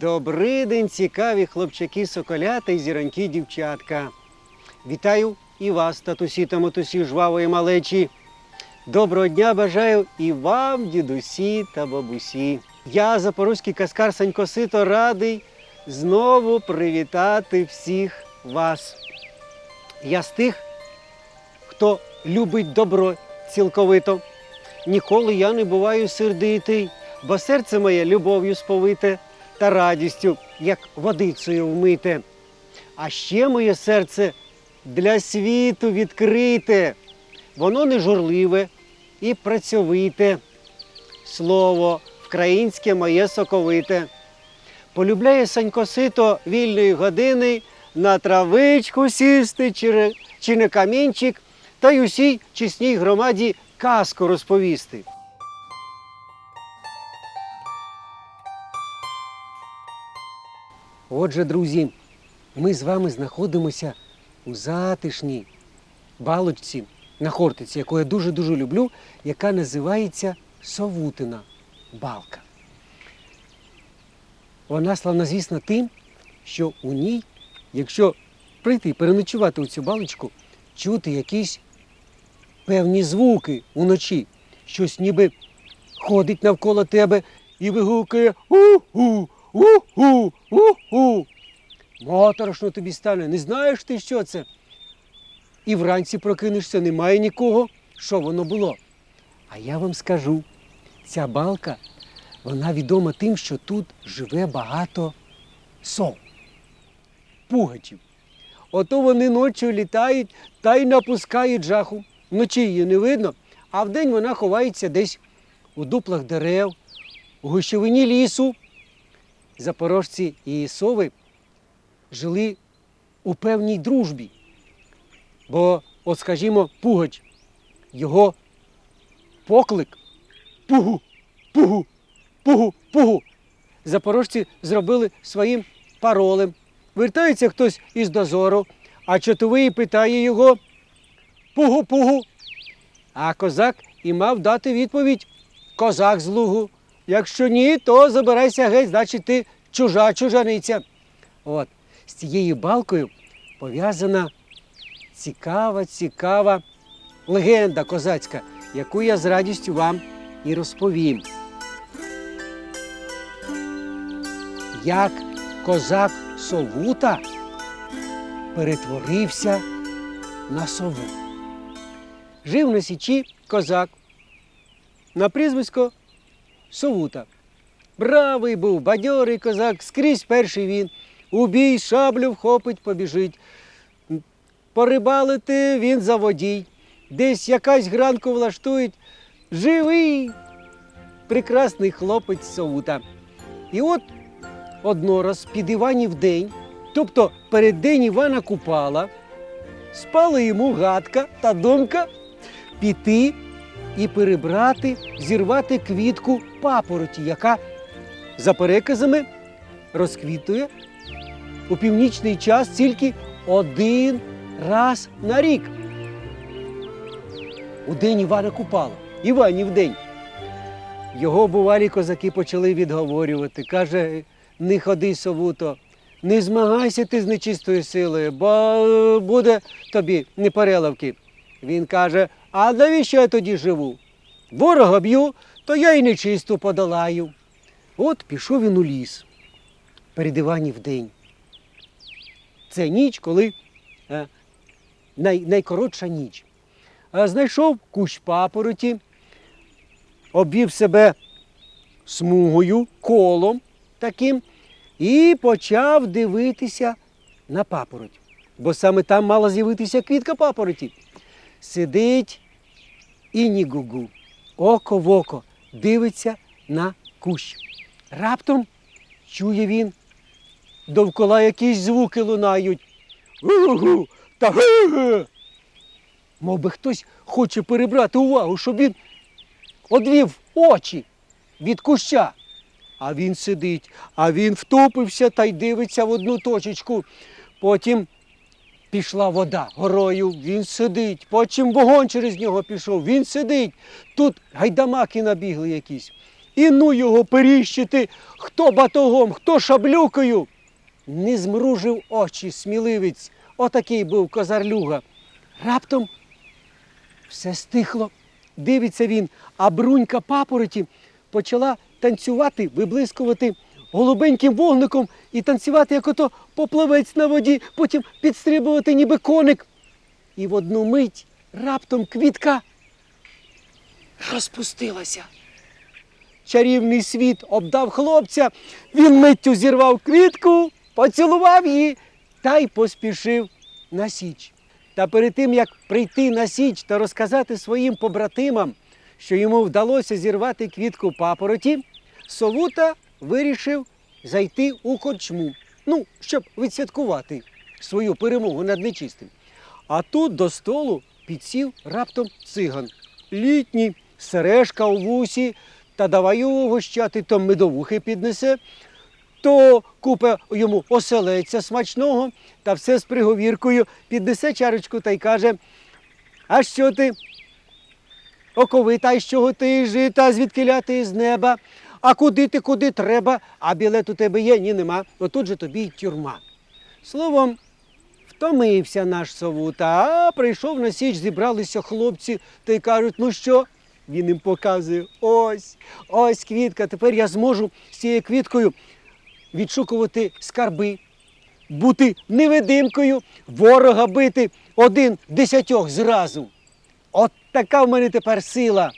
Добрий день, цікаві хлопчаки, соколята і зіроньки дівчатка. Вітаю і вас, татусі та матусі, жвавої малечі. Доброго дня бажаю і вам, дідусі та бабусі. Я, запорозький каскар Санько Сито, радий знову привітати всіх вас. Я з тих, хто любить добро цілковито. Ніколи я не буваю сердитий, бо серце моє любов'ю сповите та радістю, як водицею вмите. А ще моє серце для світу відкрите, воно не журливе і працьовите. Слово вкраїнське моє соковите. Полюбляє Санько Сито вільної години на травичку сісти чи, на камінчик та й усій чесній громаді казку розповісти. Отже, друзі, ми з вами знаходимося у затишній балочці на Хортиці, яку я дуже-дуже люблю, яка називається Совутина балка. Вона славнозвісна тим, що у ній, якщо прийти і переночувати у цю балочку, чути якісь певні звуки уночі, щось ніби ходить навколо тебе і вигукує у-ху, у-ху, у-ху. Моторошно тобі стане, не знаєш ти, що це? І вранці прокинешся, немає нікого. Що воно було? А я вам скажу, ця балка, вона відома тим, що тут живе багато сов, пугачів. Ото вони ночі літають та й напускають жаху. Вночі її не видно, а вдень вона ховається десь у дуплах дерев, у гущовині лісу. Запорожці і сови жили у певній дружбі. Бо, от скажімо, пугач, його поклик пугу, пугу, пугу, пугу. Запорожці зробили своїм паролем. Вертається хтось із дозору, а чотовий питає його пугу-пугу. А козак і мав дати відповідь козак з лугу. Якщо ні, то забирайся геть, значить ти чужа чужаниця. От, з цією балкою пов'язана цікава, цікава легенда козацька, яку я з радістю вам і розповім. Як козак Совута перетворився на сову. Жив на січі козак на прізвисько Совута. Бравий був, бадьорий козак, скрізь перший він. У бій шаблю вхопить, побіжить. Порибалити він заводій. Десь якась гранку влаштують. Живий, прекрасний хлопець Совута. І от однораз під Іванів день, тобто перед день Івана Купала, спала йому гадка та думка піти і перебрати, зірвати квітку папороті, яка за переказами розквітує у північний час тільки один раз на рік. У день Івана Купала, Іванів день. Його бувалі козаки почали відговорювати. Каже, не ходи, совуто, не змагайся ти з нечистою силою, бо буде тобі непереливки. Він каже: а навіщо я тоді живу? Ворога б'ю, то я й нечисту подолаю. От пішов він у ліс перед Іванів день. Це ніч, коли е, най, найкоротша ніч. А знайшов кущ папороті, обвів себе смугою, колом таким, і почав дивитися на папороть. Бо саме там мала з'явитися квітка папороті. Сидить і ні-гу-гу, око в око, дивиться на кущ. Раптом чує він, довкола якісь звуки лунають. Гу-гу, та гу-гу. Мов би хтось хоче перебрати увагу, щоб він одвів очі від куща. А він сидить, а він втопився та й дивиться в одну точечку. Потім пішла вода горою, він сидить. Потім вогонь через нього пішов, він сидить. Тут гайдамаки набігли якісь. і ну його періщити, хто батогом, хто шаблюкою. Не змружив очі сміливець, отакий був козарлюга. Раптом все стихло. Дивиться він, а брунька папороті почала танцювати, виблискувати голубеньким вогником і танцювати, як ото поплавець на воді, потім підстрибувати, ніби коник. І в одну мить раптом квітка розпустилася. Чарівний світ обдав хлопця, він миттю зірвав квітку, поцілував її та й поспішив на січ. Та перед тим, як прийти на січ та розказати своїм побратимам, що йому вдалося зірвати квітку папороті, Совута вирішив зайти у корчму, ну, щоб відсвяткувати свою перемогу над нечистим. А тут до столу підсів раптом циган. Літній, сережка у вусі, та давай його гощати, то медовухи піднесе, то купе йому оселеця смачного та все з приговіркою, піднесе чарочку та й каже: А що ти? Оковита, з чого ти жита, звідки ти з неба? А куди ти, куди треба? А білет у тебе є, ні нема. Отут же тобі й тюрма. Словом, втомився наш совута, а прийшов на січ, зібралися хлопці та й кажуть, ну що? Він їм показує, ось, ось квітка. Тепер я зможу з цією квіткою відшукувати скарби, бути невидимкою, ворога бити один десятьох зразу. От така в мене тепер сила.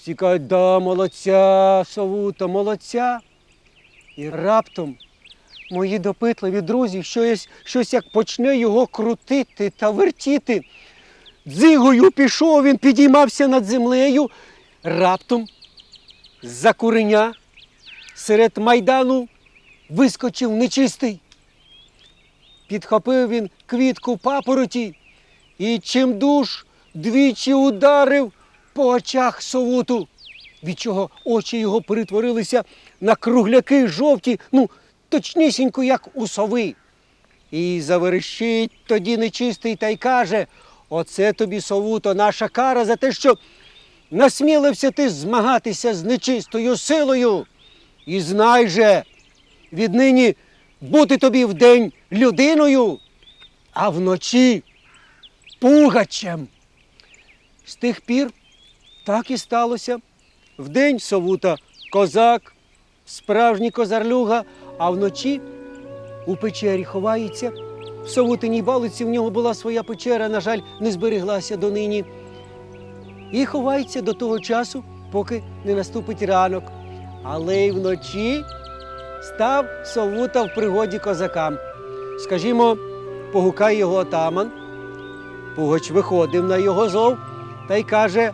Всі кажуть, да, молодця, совута, молодця. І раптом мої допитливі друзі щось, щось як почне його крутити та вертіти. Дзигою пішов, він підіймався над землею. Раптом з-за куреня серед майдану вискочив нечистий. Підхопив він квітку папороті і чимдуж двічі ударив по очах совуту, від чого очі його перетворилися на кругляки жовті, ну, точнісінько, як у сови. І заверещить тоді нечистий та й каже: Оце тобі, совуто, наша кара за те, що насмілився ти змагатися з нечистою силою. І знай же, віднині бути тобі вдень людиною, а вночі пугачем. З тих пір так і сталося. Вдень совута козак, справжній козарлюга, а вночі у печері ховається. В совутиній балиці в нього була своя печера, на жаль, не збереглася донині. І ховається до того часу, поки не наступить ранок. Але й вночі став совута в пригоді козакам. Скажімо, погукає його отаман. Пугач виходив на його зов та й каже: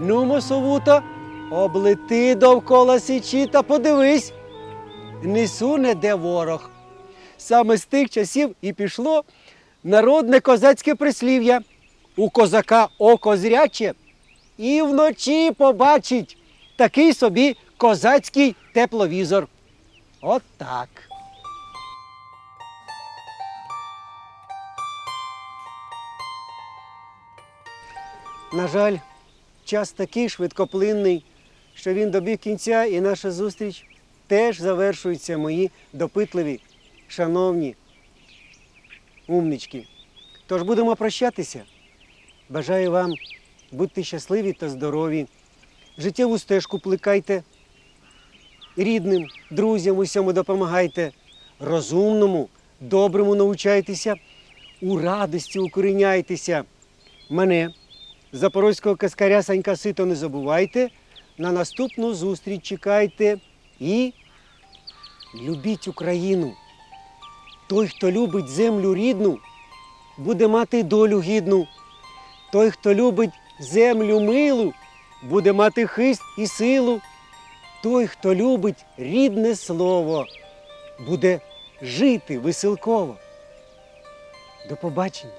Нумо, совута, облети довкола січі та подивись, не суне де ворог. Саме з тих часів і пішло народне козацьке прислів'я. У козака око зряче і вночі побачить такий собі козацький тепловізор. От так. На жаль, час такий швидкоплинний, що він добіг кінця, і наша зустріч теж завершується, мої допитливі, шановні умнички. Тож будемо прощатися. Бажаю вам бути щасливі та здорові. Життєву стежку плекайте, рідним, друзям усьому допомагайте, розумному, доброму навчайтеся, у радості укоріняйтеся. Мене, запорозького каскаря Санька Сито, не забувайте. На наступну зустріч чекайте і любіть Україну. Той, хто любить землю рідну, буде мати долю гідну. Той, хто любить землю милу, буде мати хист і силу. Той, хто любить рідне слово, буде жити веселково. До побачення.